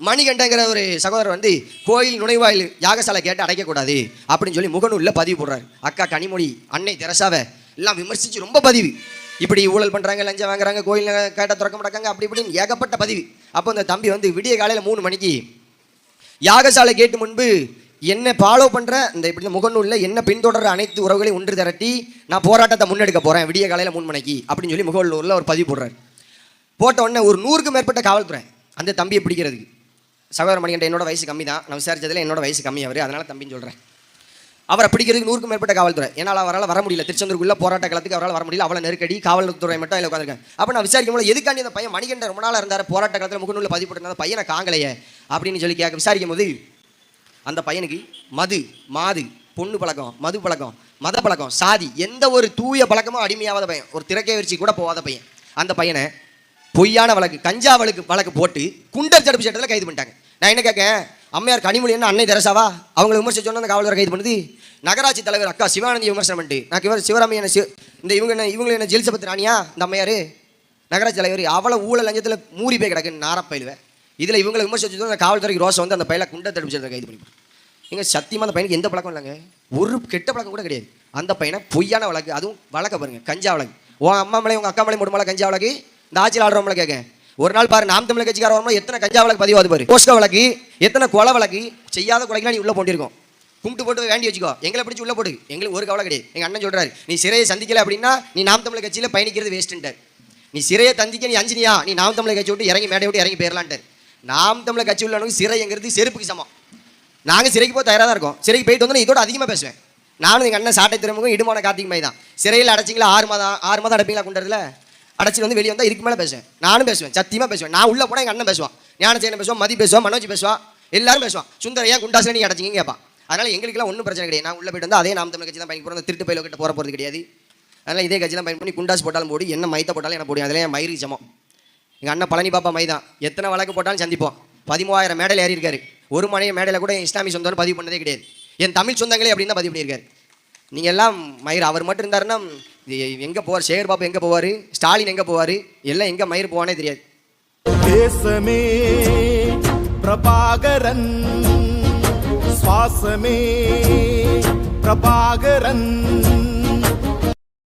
மணிகண்டங்கிற ஒரு சகோதரர் வந்து கோயில் நுழைவாயில் யாகசாலை கேட்டு அடைக்கக்கூடாது அப்படின்னு சொல்லி முகநூலில் பதிவு போடுறாரு. அக்கா கனிமொழி அன்னை தெரசாவை எல்லாம் விமர்சித்து ரொம்ப பதிவு. இப்படி ஊழல் பண்ணுறாங்க லஞ்சம் வாங்குறாங்க கோயில் கேட்டால் திறக்க மாட்டாங்க அப்படி இப்படின்னு ஏகப்பட்ட பதிவு. அப்போ அந்த தம்பி வந்து விடிய காலையில் மூணு மணிக்கு யாகசாலை கேட்டு முன்பு என்ன ஃபாலோ பண்ணுற இந்த இப்படி இந்த முகநூலில் என்ன பின்தொடர அனைத்து உறவுகளையும் ஒன்று திரட்டி நான் போராட்டத்தை முன்னெடுக்க போகிறேன் விடிய காலையில் மூணு மணிக்கு அப்படின்னு சொல்லி முகநூலில் ஒரு பதிவு போடுறாரு. போட்ட உடனே ஒரு நூறுக்கும் மேற்பட்ட காவல்துறை அந்த தம்பியை பிடிக்கிறதுக்கு. சகோதர மணிகண்ட என்னோட வயசு கம்மி தான் நான் விசாரிச்சதில் என்னோட வயசு கம்மி அவர். அதனால் தம்பின்னு சொல்கிறேன் அவரை பிடிக்கிறதுக்கு நூறுக்கும் மேற்பட்ட காவல்துறை. என்னால் அவரால் வர முடியல. திருச்செந்தூருக்குள்ள போராட்ட காலத்துக்கு அவரால் வர முடியல. அவ்வளோ நெருக்கடி காவல்துறை மட்டும் அதில் உட்காந்துருக்கேன் அப்போ நான் விசாரிக்கும் போது எதுக்காண்டி அந்த பையன் மணிகண்டன் ரொம்ப நாளாக இருந்தார்? போராட்ட காலத்தில் முகநூலில் பதிவு போட்டிருந்த பையனை காங்கலையே அப்படின்னு சொல்லி கேட்க விசாரிக்கும் போது அந்த பையனுக்கு மது மாது பொண்ணு பழக்கம் மது பழக்கம் மத பழக்கம் சாதி எந்த ஒரு தூய பழக்கமும் அடிமையாகாத பையன். ஒரு திறக்கை வரிச்சி கூட போகாத பையன். அந்த பையனை பொய்யான வழக்கு கஞ்சா வழக்கு வழக்கு போட்டு குண்டர் தடுப்பு சட்டத்தில் கைது பண்ணிட்டாங்க. நான் என்ன கேட்கேன்? அம்மையார் கனிமொழி என்ன? அன்னை தெரசாவா? அவங்களை விமர்சிச்சு சொன்ன அந்த காவலர் கைது பண்ணுது? நகராட்சி தலைவர் அக்கா சிவானந்தி விமர்சனம் பண்ணிட்டு நான் இவர் சிவராமி என்ன இந்த இவங்க என்ன இவங்களை என்ன ஜெலிசபத் ராணியா இந்த அம்மையார்? நகராட்சி தலைவர் அவ்வளோ ஊழல் லஞ்சத்தில் மூறி போய் கிடக்கு நாரப்பயிலுவேன் இதில் இவங்களை விமர்சிச்சு சொன்ன அந்த காவல்துறைக்கு ரோசம் வந்து அந்த பையில குண்டர் தடுப்பு சட்டத்தில் கைது பண்ணி எங்கள் சத்தியமாக அந்த பையனுக்கு எந்த பழக்கம் இல்லைங்க. ஒரு கெட்ட பழக்கம் கூட கிடையாது. அந்த பையனை பொய்யான வழக்கு அதுவும் வழக்க பாருங்க கஞ்சா வழக்கு. உன் அம்மா மலை உங்கள் அக்கா மலை முடிமலை கஞ்சா வழக்கு? இந்த ஆட்சியில் ஆடுறவங்கள கேட்க ஒரு நாள் பாரு நாம் தமிழ் கட்சிக்கார வரும்போது எத்தனை கஞ்சா வழக்கு பதிவாது பாரு. போஸ்கோ வழக்கு எத்தனை கொலை வழக்கு செய்யாத கொலைக்கெல்லாம் நீ உள்ள போட்டிருக்கோம். கும்பிட்டு போட்டு வேண்டி வச்சுக்கோ. எங்களை பிடிச்சி உள்ள போடு எங்களுக்கு ஒரு கவலை கிடையாது. எங்கள் அண்ணன் சொல்கிறாரு நீ சிறையை சந்திக்கல அப்படின்னா நீ நாம் தமிழ் கட்சியில் பயணிக்கிறது வேஸ்ட்டுன்ட்டார் நீ சிறையை தந்திக்க நீ அஞ்சினியா? நீ நாம் தமிழ் கட்சி விட்டு இறங்கி மேடை விட்டு இறங்கி போயிடலான்ட்டார் நாம் தமிழ் கட்சி உள்ளவனுக்கு சிறைங்கிறது செருப்புக்கு சமம். நாங்கள் சிறைக்கு போக தயாராக தான் இருக்கோம். சிறைக்கு போயிட்டு வந்து நான் இதோட அதிகமாக பேசுவேன். நானும் எங்கள் அண்ணன் சாட்டை திரும்பவும் இடுமான கார்த்திக் மாதிரி தான். சிறையில் அடைச்சிங்களா? ஆறு மாதம் ஆறு மாதம் அடைப்பீங்களா கொண்டதில் அடைச்சிட்டு வந்து வெளியே வந்தால் இதுக்கு மேலே பேசுவேன். நானும் பேசுவேன் சத்தியமாக பேசுவேன். நான் உள்ளே போனால் எங்கள் அண்ணன் பேசுவான். ஞானச்சேன பேசுவான் மதி பேசுவான் மனோஜ் பேசுவான் எல்லாரும் பேசுவான். சுந்தர ஏன் குண்டாசில் நீ அடைச்சிங்க கேட்பான். அதனால் எங்களுக்குலாம் ஒன்றும் பிரச்சனை கிடையாது. நான் உள்ளே போயிட்டு வந்து அதே நாம் தமிழ் கட்சி தான் பயணிக்க போகிறோம் திருட்டு பயிலோ கிட்ட போகிற போகிறது கிடையாது. அதனால் இதே கட்சி தான் பயன் பண்ணி குண்டாஸ் போட்டாலும் போடு என்ன மைத்த போட்டாலும் என்ன போடும் அதில் என் மயிறு சமம் எங்கள் அண்ணன் பழனி பாப்பா மைதான் எத்தனை வழக்கு போட்டாலும் சந்திப்போம். பதிமூவாயிரம் மேடையில் ஏறி இருக்காரு ஒரு மணி மேடையில் கூட என் இஸ்லாமிய பதிவு பண்ணதே கிடையாது. என் தமிழ் சொந்தங்களே அப்படின்னு தான் பதிவு பண்ணியிருக்காரு. நீங்கள் எல்லாம் மயிர் அவர் மட்டும் இருந்தாருன்னா எங்கே போவார்? சேகர் பாபு எங்கே போவார்? ஸ்டாலின் எங்கே போவார்? எல்லாம் எங்கே மயிர் போவானே தெரியாது. தேசமே பிரபாகரன். சுவாசமே பிரபாகரன்.